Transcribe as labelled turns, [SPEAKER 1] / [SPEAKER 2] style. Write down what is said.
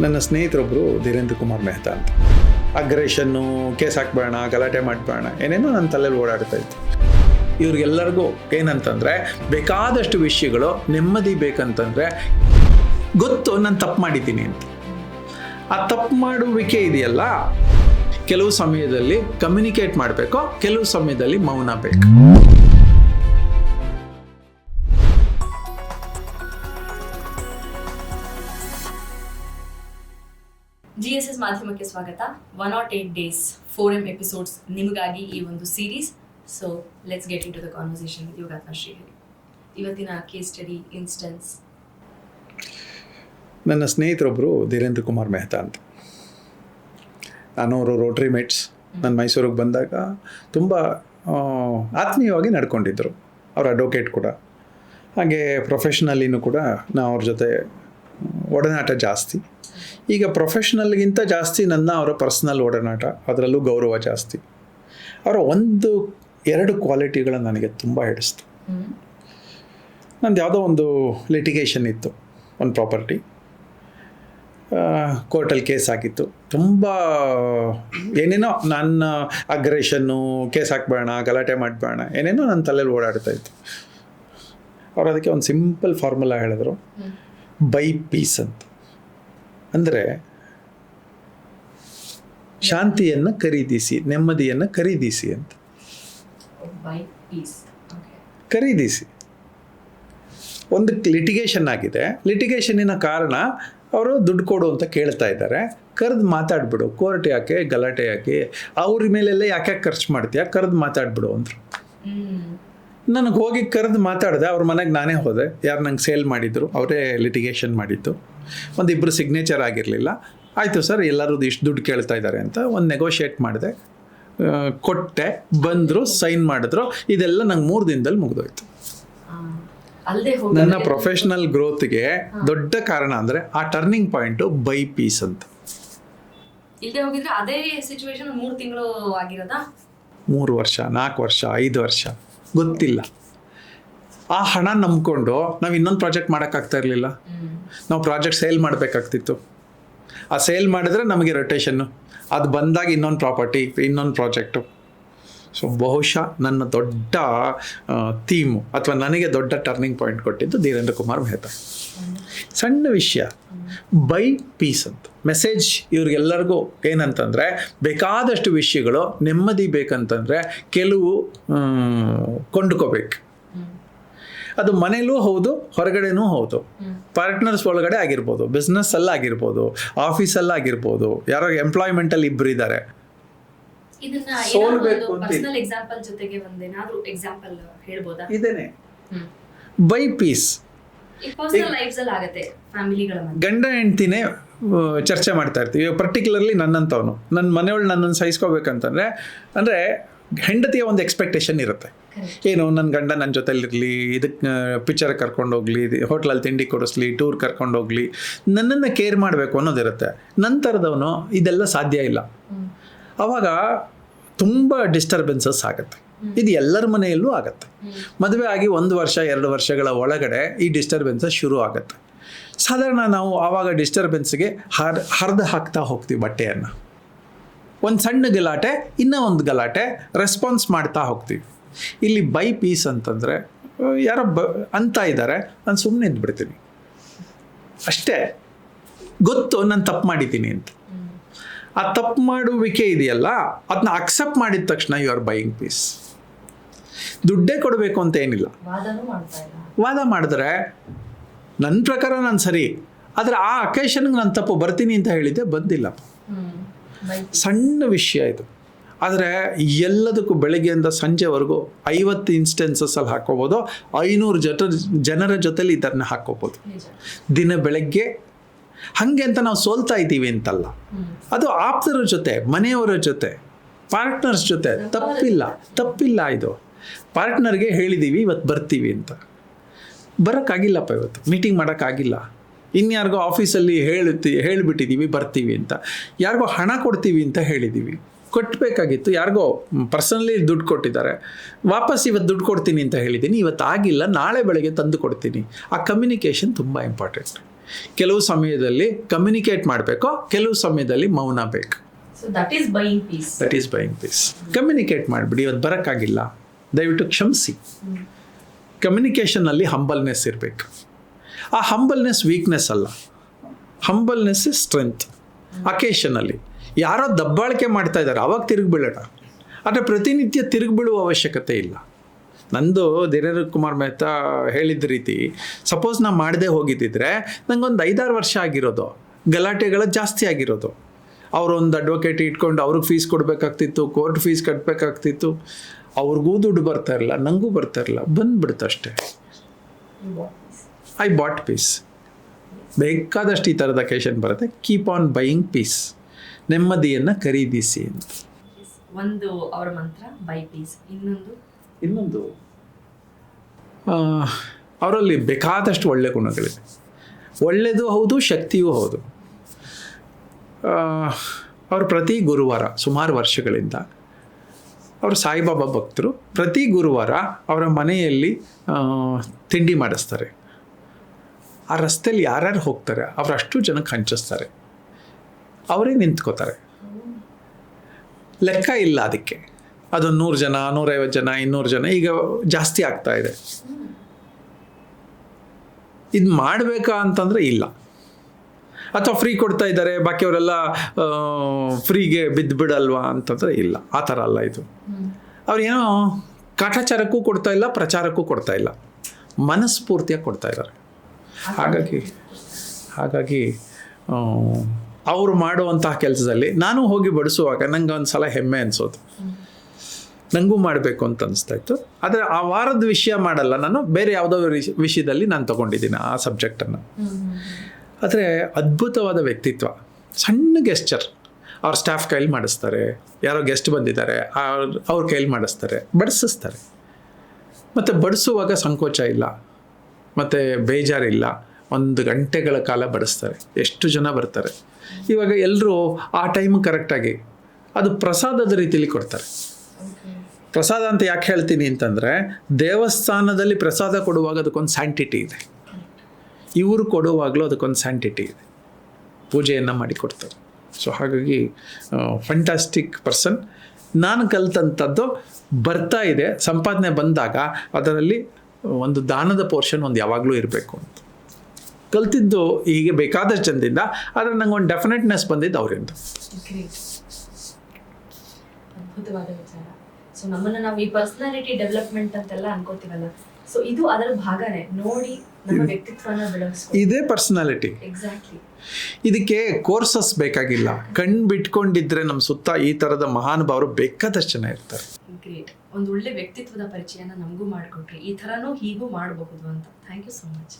[SPEAKER 1] ನನ್ನ ಸ್ನೇಹಿತರೊಬ್ಬರು ಧೀರೇಂದ್ರ ಕುಮಾರ್ ಮೆಹ್ತಾ ಅಂತ. ಅಗ್ರೆಷನ್ನು ಕೇಸ್ ಹಾಕ್ಬೇಡ ಗಲಾಟೆ ಮಾಡಬೇಡ ಏನೇನೋ ನನ್ನ ತಲೆಯಲ್ಲಿ ಓಡಾಡ್ತಾ ಇತ್ತು. ಇವ್ರಿಗೆಲ್ಲರಿಗೂ ಏನಂತಂದರೆ, ಬೇಕಾದಷ್ಟು ವಿಷಯಗಳು ನೆಮ್ಮದಿ ಬೇಕಂತಂದರೆ, ಗೊತ್ತು ನಾನು ತಪ್ಪು ಮಾಡಿದ್ದೀನಿ ಅಂತ. ಆ ತಪ್ಪು ಮಾಡುವಿಕೆ ಇದೆಯಲ್ಲ, ಕೆಲವು ಸಮಯದಲ್ಲಿ ಕಮ್ಯುನಿಕೇಟ್ ಮಾಡಬೇಕು, ಕೆಲವು ಸಮಯದಲ್ಲಿ ಮೌನ ಬೇಕು.
[SPEAKER 2] ಜಿ ಎಸ್ ಎಸ್ ಮಾಧ್ಯಮಕ್ಕೆ ಸ್ವಾಗತ. One not eight days four M episodes ನಿಮಗಾಗಿ ಈ ಒಂದು series so let's get into the conversation with Yogatma Shrihari ಇವತ್ತಿನ ಕೇಸ್ ಸ್ಟಡಿ ಇನ್ಸ್ಟೆನ್ಸ್
[SPEAKER 1] ನನ್ನ ಸ್ನೇಹಿತರೊಬ್ಬರು ಧೀರೇಂದ್ರ ಕುಮಾರ್ ಮೆಹ್ತಾ ಅಂತ. ನಾನು ಅವರು ರೋಟ್ರಿ ಮೇಟ್ಸ್ ನನ್ನ ಮೈಸೂರಿಗೆ ಬಂದಾಗ ತುಂಬ ಆತ್ಮೀಯವಾಗಿ ನಡ್ಕೊಂಡಿದ್ದರು. ಅವ್ರ ಅಡ್ವೊಕೇಟ್ ಕೂಡ. ಹಾಗೆ ಪ್ರೊಫೆಷ್ನಲಿನೂ ಕೂಡ ನಾವು ಅವ್ರ ಜೊತೆ ಒಡನಾಟ ಜಾಸ್ತಿ. ಈಗ ಪ್ರೊಫೆಷ್ನಲ್ಗಿಂತ ಜಾಸ್ತಿ ನನ್ನ ಅವರ ಪರ್ಸ್ನಲ್ ಒಡನಾಟ, ಅದರಲ್ಲೂ ಗೌರವ ಜಾಸ್ತಿ. ಅವರ ಒಂದು, ಎರಡು ಕ್ವಾಲಿಟಿಗಳು ನನಗೆ ತುಂಬ ಹಿಡಿಸ್ತು. ನಂದು ಯಾವುದೋ ಒಂದು ಲಿಟಿಗೇಷನ್ ಇತ್ತು, ಒಂದು ಪ್ರಾಪರ್ಟಿ ಕೋರ್ಟಲ್ಲಿ ಕೇಸ್ ಹಾಕಿತ್ತು ತುಂಬ, ಏನೇನೋ ನನ್ನ ಅಗ್ರೆಷನ್ನು ಕೇಸ್ ಹಾಕ್ಬೇಡ, ಗಲಾಟೆ ಮಾಡಬೇಡ, ಏನೇನೋ ನನ್ನ ತಲೆಯಲ್ಲಿ ಓಡಾಡ್ತಾ ಇತ್ತು. ಅವ್ರು ಅದಕ್ಕೆ ಒಂದು ಸಿಂಪಲ್ ಫಾರ್ಮುಲಾ ಹೇಳಿದ್ರು. ಬೈ ಪೀಸ್ ಅಂತ. ಅಂದರೆ ಶಾಂತಿಯನ್ನು ಖರೀದಿಸಿ ನೆಮ್ಮದಿಯನ್ನು ಖರೀದಿಸಿ ಅಂತ. ಖರೀದಿಸಿ. ಒಂದು ಲಿಟಿಗೇಷನ್ ಆಗಿದೆ. ಲಿಟಿಗೇಷನ್ನಿನ ಕಾರಣ ಅವರು ದುಡ್ಡು ಕೊಡು ಅಂತ ಕೇಳ್ತಾ ಇದ್ದಾರೆ. ಕರೆದು ಮಾತಾಡ್ಬಿಡು ಕೋರ್ಟ್ ಯಾಕೆ ಗಲಾಟೆ ಯಾಕೆ? ಅವ್ರ ಮೇಲೆಲ್ಲ ಯಾಕೆ ಖರ್ಚು ಮಾಡ್ತೀಯಾ? ಕರೆದು ಮಾತಾಡ್ಬಿಡು ಅಂದರು. ನನಗೆ ಹೋಗಿ ಕರೆದು ಮಾತಾಡಿದೆ ಅವ್ರ ಮನೆಗೆ ನಾನೇ ಹೋದೆ. ಯಾರು ನಂಗೆ ಸೇಲ್ ಮಾಡಿದ್ರು ಅವರೇ ಲಿಟಿಗೇಷನ್ ಮಾಡಿದ್ದು. ಒಂದಿಬ್ಬರು ಸಿಗ್ನೇಚರ್ ಆಗಿರಲಿಲ್ಲ. ಆಯಿತು ಸರ್ ಎಲ್ಲರೂ ಇಷ್ಟು ದುಡ್ಡು ಕೇಳ್ತಾ ಇದ್ದಾರೆ ಅಂತ ಒಂದು ನೆಗೋಷಿಯೇಟ್ ಮಾಡಿದೆ. ಕೊಟ್ಟೆ ಬಂದರು ಸೈನ್ ಮಾಡಿದ್ರು. ಇದೆಲ್ಲ ನಂಗೆ ಮೂರು ದಿನದಲ್ಲಿ ಮುಗಿದೋಯ್ತು. ನನ್ನ ಪ್ರೊಫೆಷನಲ್ ಗ್ರೋತ್ಗೆ ದೊಡ್ಡ ಕಾರಣ ಅಂದರೆ ಆ ಟರ್ನಿಂಗ್ ಪಾಯಿಂಟು ಬೈ ಪೀಸ್ ಅಂತ.
[SPEAKER 2] ಅದೇ ಸಿಚುವೇಶನ್ ಮೂರು ತಿಂಗಳು ಆಗಿರೋದಾ?
[SPEAKER 1] ಮೂರು ವರ್ಷ ನಾಲ್ಕು ವರ್ಷ ಐದು ವರ್ಷ. ಗೊತ್ತಿಲ್ಲ. ಆ ಹಣ ನಂಬ್ಕೊಂಡು ನಾವು ಇನ್ನೊಂದು ಪ್ರಾಜೆಕ್ಟ್ ಮಾಡೋಕ್ಕಾಗ್ತಾ ಇರಲಿಲ್ಲ. ನಾವು ಪ್ರಾಜೆಕ್ಟ್ ಸೇಲ್ ಮಾಡಬೇಕಾಗ್ತಿತ್ತು. ಆ ಸೇಲ್ ಮಾಡಿದ್ರೆ ನಮಗೆ ರೊಟೇಷನ್ನು ಅದು ಬಂದಾಗ ಇನ್ನೊಂದು ಪ್ರಾಪರ್ಟಿ ಇನ್ನೊಂದು ಪ್ರಾಜೆಕ್ಟು ಸೊ ಬಹುಶಃ ನನ್ನ ದೊಡ್ಡ ಥೀಮ್ ಅಥವಾ ನನಗೆ ದೊಡ್ಡ ಟರ್ನಿಂಗ್ ಪಾಯಿಂಟ್ ಕೊಟ್ಟಿದ್ದು ಧೀರೇಂದ್ರ ಕುಮಾರ್ ಮೆಹ್ತಾ. ಸಣ್ಣ ವಿಷಯ. ಬೈ ಪೀಸ್ ಅಂತ. ಮೆಸೇಜ್ ಇವ್ರಿಗೆಲ್ಲರಿಗೂ ಏನಂತಂದರೆ, ಬೇಕಾದಷ್ಟು ವಿಷಯಗಳು ನೆಮ್ಮದಿ ಬೇಕಂತಂದರೆ ಕೆಲವು ಕೊಂಡ್ಕೋಬೇಕು. ಅದು ಮನೇಲೂ ಹೌದು, ಹೊರಗಡೆನೂ ಹೌದು. ಪಾರ್ಟ್ನರ್ಸ್ ಒಳಗಡೆ ಆಗಿರ್ಬೋದು ಬಿಸ್ನೆಸ್ಸಲ್ಲಾಗಿರ್ಬೋದು ಆಫೀಸಲ್ಲಾಗಿರ್ಬೋದು ಯಾರೋ ಎಂಪ್ಲಾಯ್ಮೆಂಟಲ್ಲಿ ಇಬ್ಬರು ಇದ್ದಾರೆ.
[SPEAKER 2] ಇದನ್ನ
[SPEAKER 1] ಸೋಲ್ಬೇಕು ಅಂತ
[SPEAKER 2] ಪರ್ಸನಲ್ ಎಕ್ಸಾಂಪಲ್ ಜೊತೆಗೆ ಒಂದೇನಾದ್ರೂ ಎಕ್ಸಾಂಪಲ್ ಹೇಳ್ಬೋದಾ?
[SPEAKER 1] ಇದೇನೆ ಬೈ ಪೀಸ್ ಗಂಡ ಹೆಂಡ್ತಿನೇ ಚರ್ಚೆ ಮಾಡ್ತಾ ಇರ್ತೀವಿ. ಪರ್ಟಿಕ್ಯುಲರ್ಲಿ ನನ್ನಂತವನು ನನ್ನ ಮನೆಯೊಳಗೆ ನನ್ನನ್ನು ಸಹಿಸ್ಕೋಬೇಕಂತಂದ್ರೆ ಅಂದರೆ ಹೆಂಡತಿಯ ಒಂದು ಎಕ್ಸ್ಪೆಕ್ಟೇಷನ್ ಇರುತ್ತೆ. ಏನು ನನ್ನ ಗಂಡ ನನ್ನ ಜೊತೆಲಿರಲಿ ಇದಕ್ಕೆ ಪಿಕ್ಚರ್ ಕರ್ಕೊಂಡೋಗ್ಲಿ ಹೋಟ್ಲಲ್ಲಿ ತಿಂಡಿ ಕೊಡಿಸ್ಲಿ ಟೂರ್ ಕರ್ಕೊಂಡೋಗ್ಲಿ ನನ್ನನ್ನು ಕೇರ್ ಮಾಡಬೇಕು ಅನ್ನೋದಿರುತ್ತೆ. ನಂತರದವನು ಇದೆಲ್ಲ ಸಾಧ್ಯ ಇಲ್ಲ. ಆವಾಗ ತುಂಬ ಡಿಸ್ಟರ್ಬೆನ್ಸಸ್ ಆಗುತ್ತೆ. ಇದು ಎಲ್ಲರ ಮನೆಯಲ್ಲೂ ಆಗುತ್ತೆ. ಮದುವೆ ಆಗಿ ಒಂದು ವರ್ಷ ಎರಡು ವರ್ಷಗಳ ಒಳಗಡೆ ಈ ಡಿಸ್ಟರ್ಬೆನ್ಸಸ್ ಶುರು ಆಗುತ್ತೆ. ಸಾಧಾರಣ ನಾವು ಆವಾಗ ಡಿಸ್ಟರ್ಬೆನ್ಸ್ಗೆ ಹರ್ ಹರಿದು ಹಾಕ್ತಾ ಹೋಗ್ತೀವಿ ಬಟ್ಟೆಯನ್ನು. ಒಂದು ಸಣ್ಣ ಗಲಾಟೆ ಇನ್ನೂ ಒಂದು ಗಲಾಟೆ ರೆಸ್ಪಾನ್ಸ್ ಮಾಡ್ತಾ ಹೋಗ್ತೀವಿ. ಇಲ್ಲಿ ಬೈ ಪೀಸ್ ಅಂತಂದರೆ ಯಾರೋ ಬ ಅಂತ ಇದ್ದಾರೆ ನಾನು ಸುಮ್ಮನೆ ಇದ್ಬಿಡ್ತೀನಿ ಅಷ್ಟೇ. ಗೊತ್ತು ನಾನು ತಪ್ಪು ಮಾಡಿದ್ದೀನಿ ಅಂತ. ಆ ತಪ್ಪು ಮಾಡುವಿಕೆ ಇದೆಯಲ್ಲ ಅದನ್ನ ಅಕ್ಸೆಪ್ಟ್ ಮಾಡಿದ ತಕ್ಷಣ ಯು ಆರ್ ಬೈಯಿಂಗ್ ಪೀಸ್ ದುಡ್ಡೇ ಕೊಡಬೇಕು ಅಂತ ಏನಿಲ್ಲ. ವಾದ ಮಾಡಿದ್ರೆ ನನ್ನ ಪ್ರಕಾರ ನಾನು ಸರಿ ಆದರೆ ಆ ಅಕೇಶನ್ಗೆ ನಾನು ತಪ್ಪು ಬರ್ತೀನಿ ಅಂತ ಹೇಳಿದ್ದೆ
[SPEAKER 2] ಬಂದಿಲ್ಲ.
[SPEAKER 1] ಸಣ್ಣ ವಿಷಯ ಇದು. ಆದರೆ ಎಲ್ಲದಕ್ಕೂ ಬೆಳಗ್ಗೆಯಿಂದ ಸಂಜೆವರೆಗೂ ಐವತ್ತು ಇನ್ಸ್ಟೆನ್ಸಸ್ಸಲ್ಲಿ ಹಾಕೋಬೋದು ಐನೂರು ಜೊತೆ ಜನರ ಜೊತೆಲಿ ಇದನ್ನು ಹಾಕೋಬೋದು ದಿನ ಬೆಳಗ್ಗೆ ಹಾಗೆ ಅಂತ ನಾವು ಸೋಲ್ತಾ ಇದ್ದೀವಿ ಅಂತಲ್ಲ. ಅದು ಆಪ್ತರ ಜೊತೆ, ಮನೆಯವರ ಜೊತೆ ಪಾರ್ಟ್ನರ್ಸ್ ಜೊತೆ, ತಪ್ಪಿಲ್ಲ ತಪ್ಪಿಲ್ಲ ಇದು. ಪಾರ್ಟ್ನರ್ಗೆ ಹೇಳಿದ್ದೀವಿ ಇವತ್ತು ಬರ್ತೀವಿ ಅಂತ. ಬರೋಕ್ಕಾಗಿಲ್ಲಪ್ಪ ಇವತ್ತು. ಮೀಟಿಂಗ್ ಮಾಡೋಕ್ಕಾಗಿಲ್ಲ. ಇನ್ಯಾರಿಗೋ ಆಫೀಸಲ್ಲಿ ಹೇಳುತ್ತಿ ಹೇಳಿಬಿಟ್ಟಿದ್ದೀವಿ ಬರ್ತೀವಿ ಅಂತ. ಯಾರಿಗೋ ಹಣ ಕೊಡ್ತೀವಿ ಅಂತ ಹೇಳಿದ್ದೀವಿ ಕೊಟ್ಟಬೇಕಾಗಿತ್ತು ಯಾರಿಗೋ ಪರ್ಸನಲಿ ದುಡ್ಡು ಕೊಟ್ಟಿದ್ದಾರೆ. ವಾಪಸ್ ಇವತ್ತು ದುಡ್ಡು ಕೊಡ್ತೀನಿ ಅಂತ ಹೇಳಿದ್ದೀನಿ. ಇವತ್ತು ಆಗಿಲ್ಲ. ನಾಳೆ ಬೆಳಗ್ಗೆ ತಂದು ಕೊಡ್ತೀನಿ. ಆ ಕಮ್ಯುನಿಕೇಷನ್ ತುಂಬ ಇಂಪಾರ್ಟೆಂಟ್ ಕೆಲವು ಸಮಯದಲ್ಲಿ ಕಮ್ಯುನಿಕೇಟ್ ಮಾಡಬೇಕು ಕೆಲವು ಸಮಯದಲ್ಲಿ ಮೌನ ಬೇಕು.
[SPEAKER 2] That is buying peace
[SPEAKER 1] that is buying peace communicate ಮಾಡಿಬಿಡಿ ಇವತ್ತು ಬರೋಕ್ಕಾಗಿಲ್ಲ. ದಯವಿಟ್ಟು ಕ್ಷಮಿಸಿ. ಕಮ್ಯುನಿಕೇಷನಲ್ಲಿ ಹಂಬಲ್ನೆಸ್ ಇರಬೇಕು. ಆ ಹಂಬಲ್ನೆಸ್ ವೀಕ್ನೆಸ್ ಅಲ್ಲ. ಹಂಬಲ್ನೆಸ್ ಇಸ್ ಸ್ಟ್ರೆಂತ್ ಅಕೇಶನಲ್ಲಿ ಯಾರೋ ದಬ್ಬಾಳಿಕೆ ಮಾಡ್ತಾ ಇದ್ದಾರೆ ಅವಾಗ ತಿರುಗಿ ಬೀಳೋಣ ಆದರೆ ಪ್ರತಿನಿತ್ಯ ತಿರುಗಿ ಬೀಳುವ ಅವಶ್ಯಕತೆ ಇಲ್ಲ. ನಂದು ಧೀರೇಂದ್ರ ಕುಮಾರ್ ಮೆಹ್ತಾ ಹೇಳಿದ ರೀತಿ ಸಪೋಸ್ ನಾ ಮಾಡದೆ ಹೋಗಿದ್ದಿದ್ರೆ ನಂಗೊಂದು ಐದಾರು ವರ್ಷ ಆಗಿರೋದು ಗಲಾಟೆಗಳು ಜಾಸ್ತಿ ಆಗಿರೋದು. ಅವರೊಂದು ಅಡ್ವೊಕೇಟ್ ಇಟ್ಕೊಂಡು ಅವ್ರಿಗೆ ಫೀಸ್ ಕೊಡಬೇಕಾಗ್ತಿತ್ತು ಕೋರ್ಟ್ ಫೀಸ್ ಕಟ್ಟಬೇಕಾಗ್ತಿತ್ತು ಅವ್ರಿಗೂ ದುಡ್ಡು ಬರ್ತಾ ಇರಲ್ಲ ನನಗೂ ಬರ್ತಾ ಇರಲಿಲ್ಲ ಬಂದ್ಬಿಡ್ತು ಅಷ್ಟೇ. ಐ ಬಾಟ್ ಪೀಸ್ ಬೇಕಾದಷ್ಟು ಈ ಥರದ ಅಕೇಶನ್ ಬರುತ್ತೆ ಕೀಪ್ ಆನ್ ಬೈಯಿಂಗ್ ಪೀಸ್ ನೆಮ್ಮದಿಯನ್ನು ಖರೀದಿಸಿ ಅಂತ.
[SPEAKER 2] ಒಂದು ಅವರ ಮಂತ್ರ ಬೈ ಪೀಸ್ ಇನ್ನೊಂದು?
[SPEAKER 1] ಇನ್ನೊಂದು? ಅವರಲ್ಲಿ ಬೇಕಾದಷ್ಟು ಒಳ್ಳೆ ಗುಣಗಳಿವೆ. ಒಳ್ಳೆಯದು ಹೌದು, ಶಕ್ತಿಯೂ ಹೌದು. ಅವರು ಪ್ರತಿ ಗುರುವಾರ, ಸುಮಾರು ವರ್ಷಗಳಿಂದ ಅವರು ಸಾಯಿಬಾಬಾ ಭಕ್ತರು ಪ್ರತಿ ಗುರುವಾರ ಅವರ ಮನೆಯಲ್ಲಿ ತಿಂಡಿ ಮಾಡಿಸ್ತಾರೆ. ಆ ರಸ್ತೆಯಲ್ಲಿ ಯಾರ್ಯಾರು ಹೋಗ್ತಾರೆ ಅವರಷ್ಟು ಜನಕ್ಕೆ ಹಂಚಿಸ್ತಾರೆ ಅವರೇ ನಿಂತ್ಕೋತಾರೆ. ಲೆಕ್ಕ ಇಲ್ಲ ಅದಕ್ಕೆ. ಅದು ನೂರು ಜನ, ನೂರೈವತ್ತು ಜನ, ಇನ್ನೂರು ಜನ, ಈಗ ಜಾಸ್ತಿ ಆಗ್ತಾ ಇದೆ. ಇದು ಮಾಡಬೇಕಾ ಅಂತಂದರೆ ಇಲ್ಲ. ಅಥವಾ ಫ್ರೀ ಕೊಡ್ತಾ ಇದ್ದಾರೆ, ಬಾಕಿಯವರೆಲ್ಲ ಫ್ರೀಗೆ ಬಿದ್ದು ಬಿಡಲ್ವಾ ಅಂತಂದರೆ ಇಲ್ಲ. ಆ ಥರ ಅಲ್ಲ ಇದು. ಅವ್ರೇನೋ ಕಾಟಾಚಾರಕ್ಕೂ ಕೊಡ್ತಾ ಇಲ್ಲ, ಪ್ರಚಾರಕ್ಕೂ ಕೊಡ್ತಾ ಇಲ್ಲ. ಮನಸ್ಫೂರ್ತಿಯಾಗಿ ಕೊಡ್ತಾ ಇದ್ದಾರೆ. ಹಾಗಾಗಿ ಹಾಗಾಗಿ ಅವರು ಮಾಡುವಂತಹ ಕೆಲಸದಲ್ಲಿ ನಾನು ಹೋಗಿ ಬಡಿಸುವಾಗ ನನಗೆ ಒಂದು ಸಲ ಹೆಮ್ಮೆ ಅನಿಸೋದು. ನನಗೂ ಮಾಡಬೇಕು ಅಂತ ಅನಿಸ್ತಾ ಇತ್ತು ಆದರೆ ಆ ವಾರದ ವಿಷಯ ಮಾಡಲ್ಲ ನಾನು, ಬೇರೆ ಯಾವುದೋ ವಿಷ- ವಿಷಯದಲ್ಲಿ ನಾನು ತಗೊಂಡಿದ್ದೀನಿ ಆ ಸಬ್ಜೆಕ್ಟನ್ನು ಆದರೆ ಅದ್ಭುತವಾದ ವ್ಯಕ್ತಿತ್ವ. ಸಣ್ಣ ಗೆಸ್ಚರ್ ಅವ್ರ ಸ್ಟಾಫ್ ಕೈಲಿ ಮಾಡಿಸ್ತಾರೆ, ಯಾರೋ ಗೆಸ್ಟ್ ಬಂದಿದ್ದಾರೆ, ಅವ್ರ ಅವ್ರ ಕೈಲಿ ಮಾಡಿಸ್ತಾರೆ, ಬಡಿಸಿಸ್ತಾರೆ. ಮತ್ತು ಬಡಿಸುವಾಗ ಸಂಕೋಚ ಇಲ್ಲ. ಮತ್ತು ಬೇಜಾರಿಲ್ಲ. ಒಂದು ಗಂಟೆಗಳ ಕಾಲ ಬಡಿಸ್ತಾರೆ. ಎಷ್ಟು ಜನ ಬರ್ತಾರೆ? ಇವಾಗ ಎಲ್ಲರೂ ಆ ಟೈಮ್ ಕರೆಕ್ಟಾಗಿ ಅದು ಪ್ರಸಾದದ ರೀತಿಯಲ್ಲಿ ಕೊಡ್ತಾರೆ. ಪ್ರಸಾದ ಅಂತ ಯಾಕೆ ಹೇಳ್ತೀನಿ ಅಂತಂದರೆ ದೇವಸ್ಥಾನದಲ್ಲಿ ಪ್ರಸಾದ ಕೊಡುವಾಗ ಅದಕ್ಕೊಂದು ಸ್ಯಾಂಟಿಟಿ ಇದೆ. ಇವರು ಕೊಡುವಾಗಲೂ ಅದಕ್ಕೊಂದು ಸ್ಯಾಂಟಿಟಿ ಇದೆ. ಪೂಜೆಯನ್ನು ಮಾಡಿಕೊಡ್ತಾರೆ ಸೊ ಹಾಗಾಗಿ ಫಂಟಾಸ್ಟಿಕ್ ಪರ್ಸನ್ ನಾನು ಕಲ್ತಂಥದ್ದು ಬರ್ತಾ ಇದೆ. ಸಂಪಾದನೆ ಬಂದಾಗ ಅದರಲ್ಲಿ ಒಂದು ದಾನದ ಪೋರ್ಷನ್ ಒಂದು ಯಾವಾಗಲೂ ಇರಬೇಕು ಅಂತ. ಕಲ್ತಿದ್ದು ಹೀಗೆ ಬೇಕಾದಷ್ಟು ಜನದಿಂದ, ಆದರೆ ನಂಗೆ ಒಂದು ಡೆಫಿನೆಟ್ನೆಸ್ ಬಂದಿದ್ದು ಅವರಿಂದ.
[SPEAKER 2] ಸೊ ನಮ್ಮನ್ನ ನಾವು ಈ ಪರ್ಸನಾಲಿಟಿ ಡೆವಲಪ್ಮೆಂಟ್ ಅಂತೆಲ್ಲ ಅನ್ಕೋತೀವಲ್ಲ. ಸೊ ಇದು ಅದರ ಭಾಗನೇ. ನೋಡಿ ನಮ್ಮ ವ್ಯಕ್ತಿತ್ವನ ಬೆಳೆಸ್ಕೊ
[SPEAKER 1] ಇದೇ ಪರ್ಸನಾಲಿಟಿ
[SPEAKER 2] ಎಕ್ಸಾಕ್ಟ್ಲಿ
[SPEAKER 1] ಇದಕ್ಕೆ ಕೋರ್ಸಸ್ ಬೇಕಾಗಿಲ್ಲ. ಕಣ್ಣು ಬಿಟ್ಕೊಂಡಿದ್ರೆ ನಮ್ಮ ಸುತ್ತ ಈ ತರದ ಮಹಾನುಭಾವರು ಬೇಕಾದಷ್ಟು ಜನ ಇರ್ತಾರೆ.
[SPEAKER 2] ಗ್ರೇಟ್ ಒಂದು ಒಳ್ಳೆ ವ್ಯಕ್ತಿತ್ವದ ಪರಿಚಯನ ನಮಗೂ ಮಾಡಿಕೊಟ್ರಿ. ಈ ಥರನೂ ಹೀಗೂ ಮಾಡಬಹುದು ಅಂತ. Thank you so much